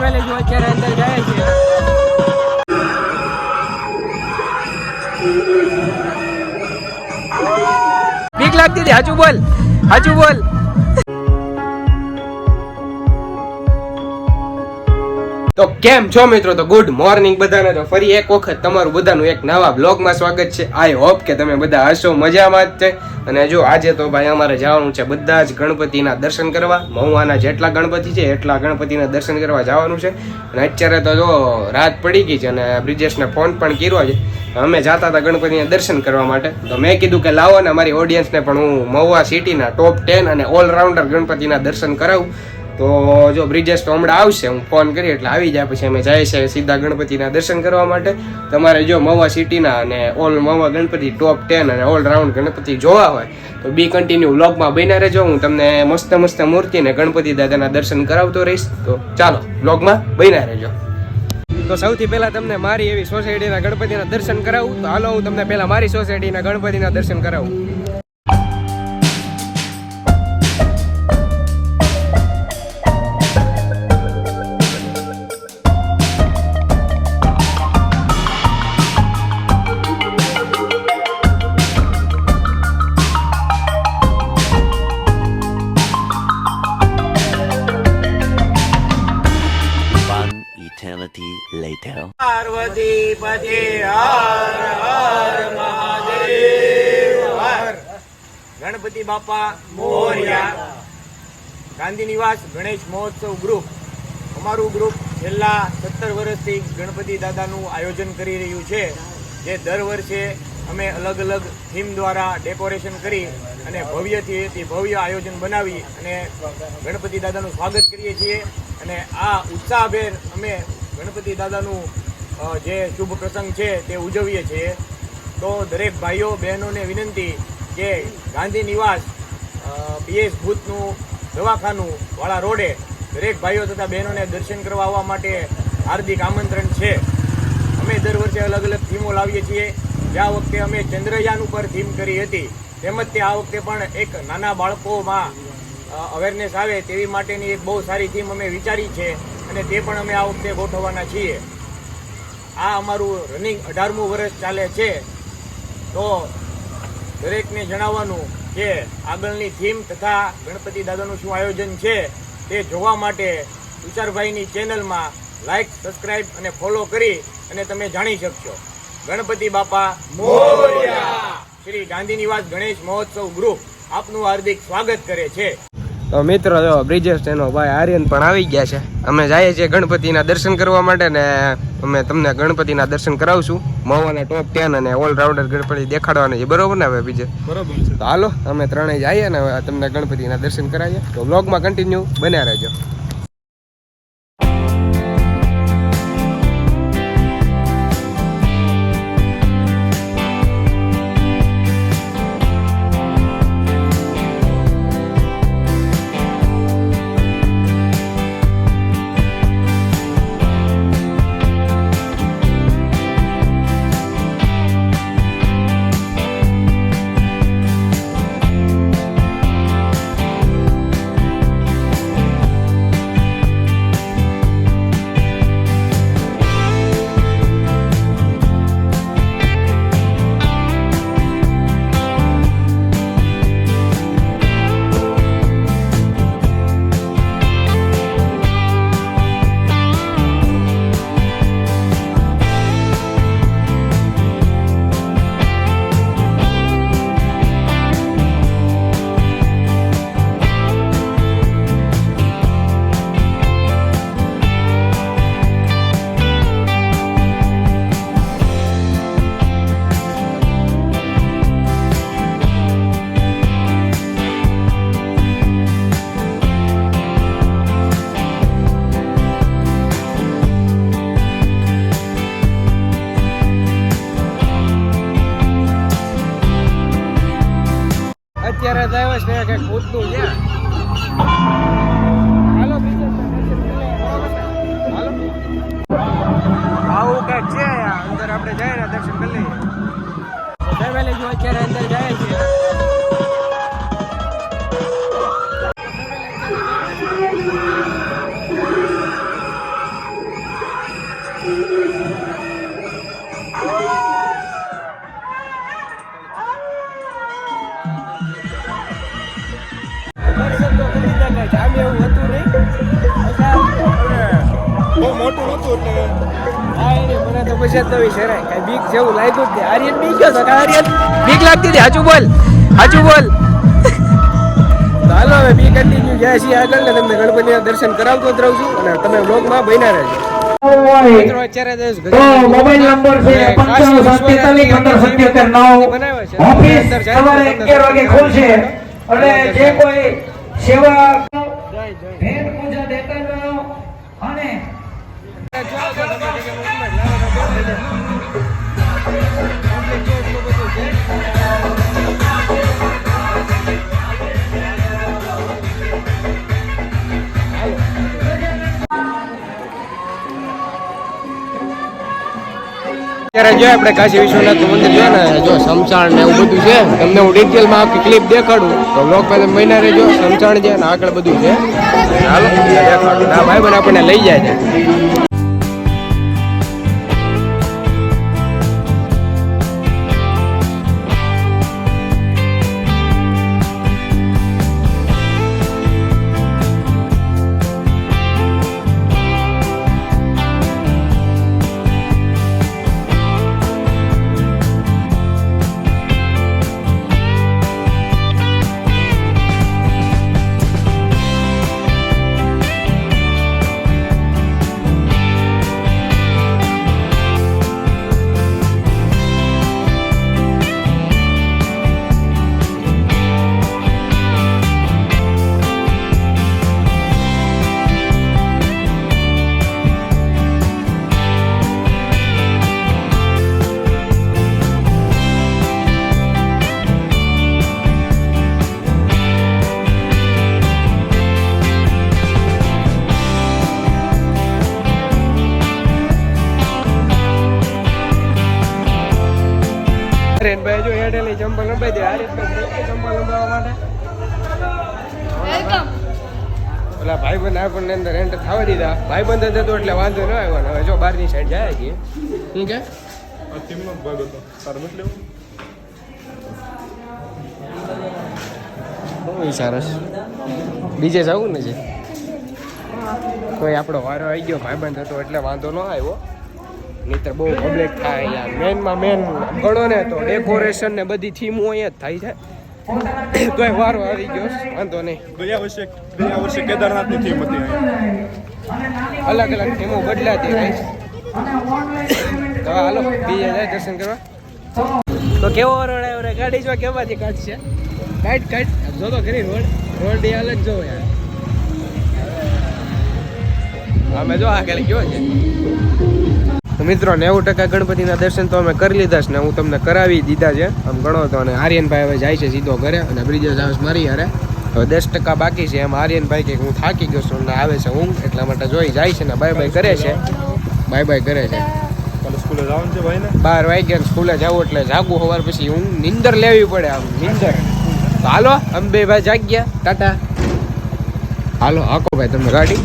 Family જો અત્યારે અંદર જાય છે. બીક લાગતી હતી હાચું બોલ હાચું બોલ. તો કેમ છો મિત્રો? તો ગુડ મોર્નિંગ બધાને. તો ફરી એક વખત તમારું બધાનું એક નવા બ્લોગમાં સ્વાગત છે. આઈ હોપ કે તમે બધા હશો મજામાં જ છે. અને જો આજે તો ભાઈ અમારે જવાનું છે બધા જ ગણપતિના દર્શન કરવા. મહુવાના જેટલા ગણપતિ છે એટલા ગણપતિના દર્શન કરવા જવાનું છે. અને અત્યારે તો જો રાત પડી ગઈ છે અને બ્રિજેશને ફોન પણ કર્યો છે. અમે જતા હતા ગણપતિના દર્શન કરવા માટે. તો મેં કીધું કે લાવો ને અમારી ઓડિયન્સને પણ હું મહુવા સિટીના ટોપ ટેન અને ઓલરાઉન્ડર ગણપતિના દર્શન કરાવું. તો જો બ્રિજેશ તો હમણાં આવશે, હું ફોન કરી એટલે આવી જાય. પછી અમે જાય છે સીધા ગણપતિના દર્શન કરવા માટે. તમારે જો મવા સિટીના અને all Mava Ganpati top ten અને ઓલરાઉન્ડ ગણપતિ જોવા હોય, તો બી કન્ટિન્યુ વ્લોગમાં બન્યા રહેજો. હું તમને મસ્ત મસ્ત મૂર્તિ ને ગણપતિ દાદાના દર્શન કરાવતો રહીશ. તો ચાલો વ્લોગમાં બન્યા રહેજો. તો સૌથી પહેલાં તમને મારી એવી સોસાયટીના ગણપતિના દર્શન કરાવું. તો હાલો, હું તમને પહેલાં મારી સોસાયટીના ગણપતિના દર્શન કરાવું. પાર્વતી પતિ હર હર. ગણપતિ બાપા મોર્યા. ગાંધી નિવાસ ગણેશ મહોત્સવ ગ્રુપ અમારું ગ્રુપ છેલ્લા સત્તર વર્ષથી ગણપતિ દાદાનું આયોજન કરી રહ્યું છે. જે દર વર્ષે અમે અલગ અલગ થીમ દ્વારા ડેકોરેશન કરી અને ભવ્યથી એથી ભવ્ય આયોજન બનાવી અને ગણપતિ દાદાનું સ્વાગત કરીએ છીએ. અને આ ઉત્સાહભેર અમે ગણપતિ દાદાનું જે શુભ પ્રસંગ છે તે ઉજવીએ છીએ. તો દરેક ભાઈઓ, બહેનોને વિનંતી કે ગાંધી નિવાસ પીએસ ભૂતનું, દવાખાનું વાળા રોડે દરેક ભાઈઓ તથા બહેનોને દર્શન કરવા આવવા માટે હાર્દિક આમંત્રણ છે. અમે દર વર્ષે અલગ અલગ થીમો લાવીએ છીએ. જ્યાં વખતે અમે ચંદ્રયાન ઉપર થીમ કરી હતી. તેમજ તે આ વખતે પણ એક નાના બાળકોમાં અવેરનેસ આવે તેવી માટેની એક બહુ સારી થીમ અમે વિચારી છે અને તે પણ અમે આ વખતે ગોઠવવાના છીએ. આ અમારું રનિંગ અઢારમું વર્ષ ચાલે છે. તો દરેકને જણાવવાનું કે આગળની થીમ તથા ગણપતિ દાદાનું શું આયોજન છે તે જોવા માટે તુષારભાઈની ચેનલમાં લાઈક સબસ્ક્રાઇબ અને ફોલો કરી અને તમે જાણી શકશો. ગણપતિ બાપા મોર્યા. શ્રી ગાંધી નિવાસ ગણેશ મહોત્સવ ગ્રુપ આપનું હાર્દિક સ્વાગત કરે છે. તો મિત્રો જો બ્રિજેશ એનો ભાઈ આર્યન પણ આવી ગયા છે. અમે જઈએ છીએ ગણપતિના દર્શન કરવા માટે ને અમે તમને ગણપતિના દર્શન કરાવશું. મહુવાના ટોપ ટેન અને ઓલરાઉન્ડર ગણપતિ દેખાડવાના છે. બરોબર ને હવે બીજે? બરોબર તો હાલો અમે ત્રણેય જઈએ ને તમને ગણપતિના દર્શન કરાવીએ. તો બ્લોગમાં કન્ટિન્યુ બન્યા રહેજો. અત્યારે તો આવ્યા છે કંઈક ભૂતનું છે. હાલો. આવું કંઈક છે અંદર આપણે જઈએ ને દર્શન કરી લઈએ. ખોટું હતું એટલે મને તો પછી નવી શેરાય. કઈ બીક જેવું લાગ્યું જ આર્યન બી ગયો તો આર્યન? બીક લાગતી હતી? હાચું બોલ. હાચું બોલ. હાલો હવે બી કન્ટિન્યુ જાય છીએ આગળ ને તમને ગણપતિના દર્શન કરાવતો જ રહું છું અને તમે વ્લોગમાં બન્યા રહેજો. મોબાઈલ નંબર છે પંચાણું સાત પંદર સત્યોતેર નવ ઓફિસ સવારે અગિયાર વાગે ખોલશે. અને જે કોઈ સેવા અત્યારે જો આપણે કાશી વિશ્વનાથ મંદિર જો ને, જો સમસાણ ને એવું બધું છે, તમને હું ડિટેલમાં આખી ક્લિપ દેખાડું. તો લોકો મહિના રહેજો સમસાણ છે ને આગળ બધું છે. ના, ભાઈ બને આપણને લઈ જાય છે. રેનભાઈ જો હેડેલી ચંપલ લંબાઈ દે. આ રીતના ચંપલ લંબાવવા માટે. ઓલા ભાઈબંધ આપણને અંદર એન્ટર થવા દીધા. ભાઈ બંધ હતો એટલે વાંધો ન આવ્યો. ને હવે જો બહારની સાઈડ જાય છીએ શું કે? ટીમનો ભાગ હતો. તારે મત લેવું? બહુ સરસ બીજે જવું ને છે કોઈ આપણો વારો આવી ગયો ભાઈબંધ હતો એટલે વાંધો ન આવ્યો. નહીતર બહુ પબ્લિક થાય યાર. મેનમાં મેન ગણો ને તો ડેકોરેશન ને બધી થીમો અહીંયા જ થાય છે. તોય વારો આવી ગયો. વાંધો નહીં. ગયા વર્ષે ગયા વર્ષે કેદારનાથની થીમ હતી અલગ અલગ થીમો બદલાતી રહે તો હાલો બીજા જાય દર્શન કરવા. તો કેવો રોડ આવ્યો રે? ગાડી જો કેવાથી કાઢશે કાઢ કાઢ. જો તો ખરી રોડ રોડ હાલત જો યાર. અમે જો આગળ ગયો છે? તો મિત્રો નેવું ટકા ગણપતિના દર્શન તો અમે કરી લીધા છે ને હું તમને કરાવી દીધા છે. આમ ગણો તો અને આર્યનભાઈ હવે જાય છે સીધો ઘરે અને બ્રિજેશ આવે મારી અરે હવે દસ ટકા બાકી છે. એમ આર્યનભાઈ કે હું થાકી ગયો છું ને આવે છે ઊંઘ એટલા માટે જોઈ જાય છે ને બાય બાય કરે છે. બાય બાય કરે છે. કાલે સ્કૂલે જવાનું છે ભાઈને? બાર વાગ્યા સ્કૂલે જવું એટલે જાગવું સવાર પછી ઊંઘ નિંદર લેવી પડે આમ નિંદર. તો હાલો અંબે ભાઈ જાગ્યા. ટાટા. હાલો હાકો ભાઈ તમે ગાડી?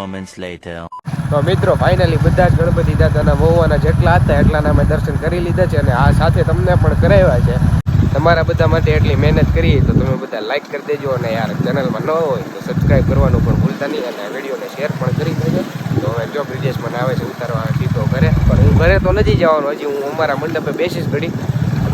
Moments later. તો મિત્રો ફાઇનલી બધા જ ગણપતિ દાદાના વહુવાના જેટલા હતા એટલાના અમે દર્શન કરી લીધા છે અને આ સાથે તમને પણ કરાવ્યા છે. તમારા બધા માટે એટલી મહેનત કરી તો તમે બધા લાઇક કરી દેજો અને યાર ચેનલમાં ન હોય તો સબસ્ક્રાઈબ કરવાનું પણ ભૂલતા નહીં અને વિડીયોને શેર પણ કરી દેજો. તો હવે જો બ્રિજેશ મને આવે છે ઉતારવા સીધો ઘરે. પણ હું ઘરે તો નથી જવાનો હજી હું અમારા મંડપે બેસીશ ઘડી.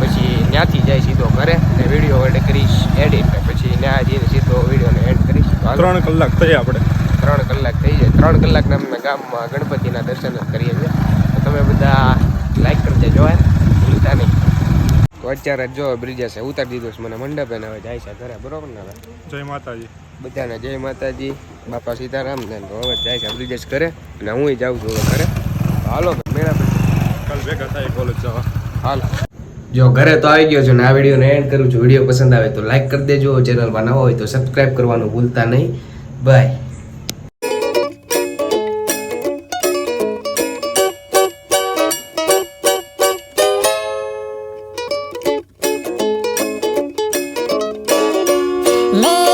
પછી ત્યાંથી જાય સીધો ઘરે ને વીડિયો એડ કરીશ એડિટ પછી ત્યાં જઈને સીધો વિડીયોને એડ કરીશ. ત્રણ કલાક થઈ આપણે. ત્રણ કલાક થઈ જાય. ત્રણ કલાકના અમે ગામમાં ગણપતિના દર્શન જ કરીએ છીએ. તો તમે બધા લાઈક કરી દેજો હે. ભૂલતા નહીં. તો અત્યારે જ જો બ્રિજે છે ઉતારી દીધો છે મને મંડપે ને હવે જાય છે ઘરે. બરોબર ને હવે? જય માતાજી. બધાને જય માતાજી. બાપા સીતારામ ને તો હવે જાય છે બ્રિજેશ ઘરે. અને હું જાઉં છું હવે ઘરે. હાલો મેળા કાલ ભેગા થાય કોલેજ જવા. હાલ. જો ઘરે તો આવી ગયો છું ને આ વિડીયોને એન્ડ કરું છું. વીડિયો પસંદ આવે તો લાઈક કરી દેજો. ચેનલમાં નવા હોય તો સબસ્ક્રાઈબ કરવાનું ભૂલતા નહીં. બાય